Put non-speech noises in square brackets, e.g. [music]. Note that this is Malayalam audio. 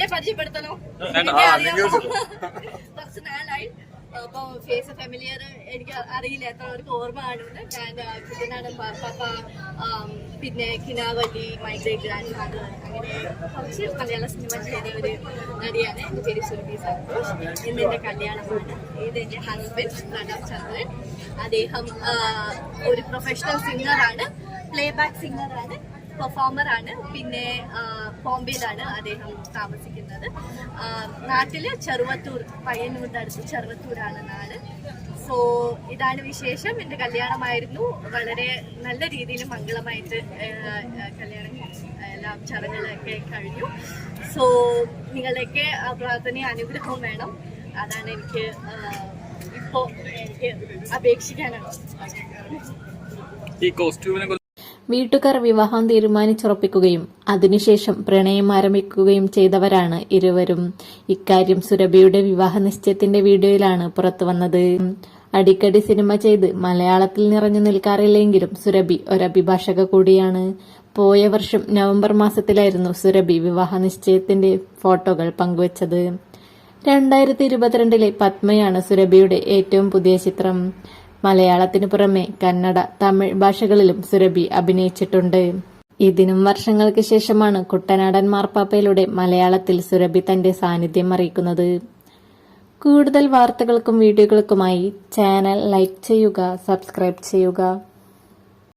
എന്നെ പരിചയപ്പെടുത്തണോ? [laughs] കുറച്ച് നാളായി. അപ്പൊ ഫേസ് ഫെമിലിയർ എനിക്ക് അറിയില്ല. എത്രവർക്ക് ഓർമ്മ കാണുന്നുണ്ട്. കുട്ടനാടൻ പാപ്പ പിന്നെ കിനാവല്ലി മൈ ഗ്രാൻഡ് ഫാദർ അങ്ങനെ കുറച്ച് മലയാള സിനിമ ചെയ്ത ഒരു നടിയാണ്. എന്റെ പേര് സുരഭി സന്തോഷ്. ഇന്ന് എന്റെ കല്യാണമാണ്. ഇത് എന്റെ ഹസ്ബൻഡ് പ്രണവ് ചന്ദ്രൻ. അദ്ദേഹം ഒരു പ്രൊഫഷണൽ സിംഗറാണ് പ്ലേ ബാക്ക് സിംഗറാണ് പെർഫോമർ ആണ്. പിന്നെ ബോംബെയിലാണ് അദ്ദേഹം താമസിക്കുന്നത്. നാട്ടിൽ ചെറുവത്തൂർ പയ്യന്നൂരിന്റെ അടുത്ത് ചെറുവത്തൂരാണ് നാട്. സോ ഇതാണ് വിശേഷം. എന്റെ കല്യാണമായിരുന്നു. വളരെ നല്ല രീതിയിൽ മംഗളമായിട്ട് കല്യാണം എല്ലാം ചടങ്ങുകളൊക്കെ കഴിഞ്ഞു. സോ നിങ്ങളുടെയൊക്കെ പ്രാർത്ഥനയും അനുഗ്രഹവും വേണം. അതാണ് എനിക്ക് ഇപ്പോ എനിക്ക് അപേക്ഷിക്കാനുള്ളത് ഈ കോസ്റ്റ്യൂമിനെ വീട്ടുകാർ വിവാഹം തീരുമാനിച്ചുറപ്പിക്കുകയും അതിനുശേഷം പ്രണയം ആരംഭിക്കുകയും ചെയ്തവരാണ് ഇരുവരും. ഇക്കാര്യം സുരഭിയുടെ വിവാഹ നിശ്ചയത്തിന്റെ വീഡിയോയിലാണ് പുറത്തുവന്നത്. അടിക്കടി സിനിമ ചെയ്ത് മലയാളത്തിൽ നിറഞ്ഞു നിൽക്കാറില്ലെങ്കിലും സുരഭി ഒരഭിഭാഷക കൂടിയാണ്. പോയ വർഷം നവംബർ മാസത്തിലായിരുന്നു സുരഭി വിവാഹ നിശ്ചയത്തിന്റെ ഫോട്ടോകൾ പങ്കുവച്ചത്. രണ്ടായിരത്തി ഇരുപത്തിരണ്ടിലെ പത്മയാണ് സുരഭിയുടെ ഏറ്റവും പുതിയ ചിത്രം. മലയാളത്തിനു പുറമെ കന്നഡ തമിഴ് ഭാഷകളിലും സുരഭി അഭിനയിച്ചിട്ടുണ്ട്. ഇതിനും വർഷങ്ങൾക്ക് ശേഷമാണ് കുട്ടനാടൻ മാർപ്പാപ്പയിലൂടെ മലയാളത്തിൽ സുരഭി തന്റെ സാന്നിധ്യം അറിയിക്കുന്നത്. കൂടുതൽ വാർത്തകൾക്കും വീഡിയോകൾക്കുമായി ചാനൽ ലൈക്ക് ചെയ്യുക സബ്സ്ക്രൈബ് ചെയ്യുക.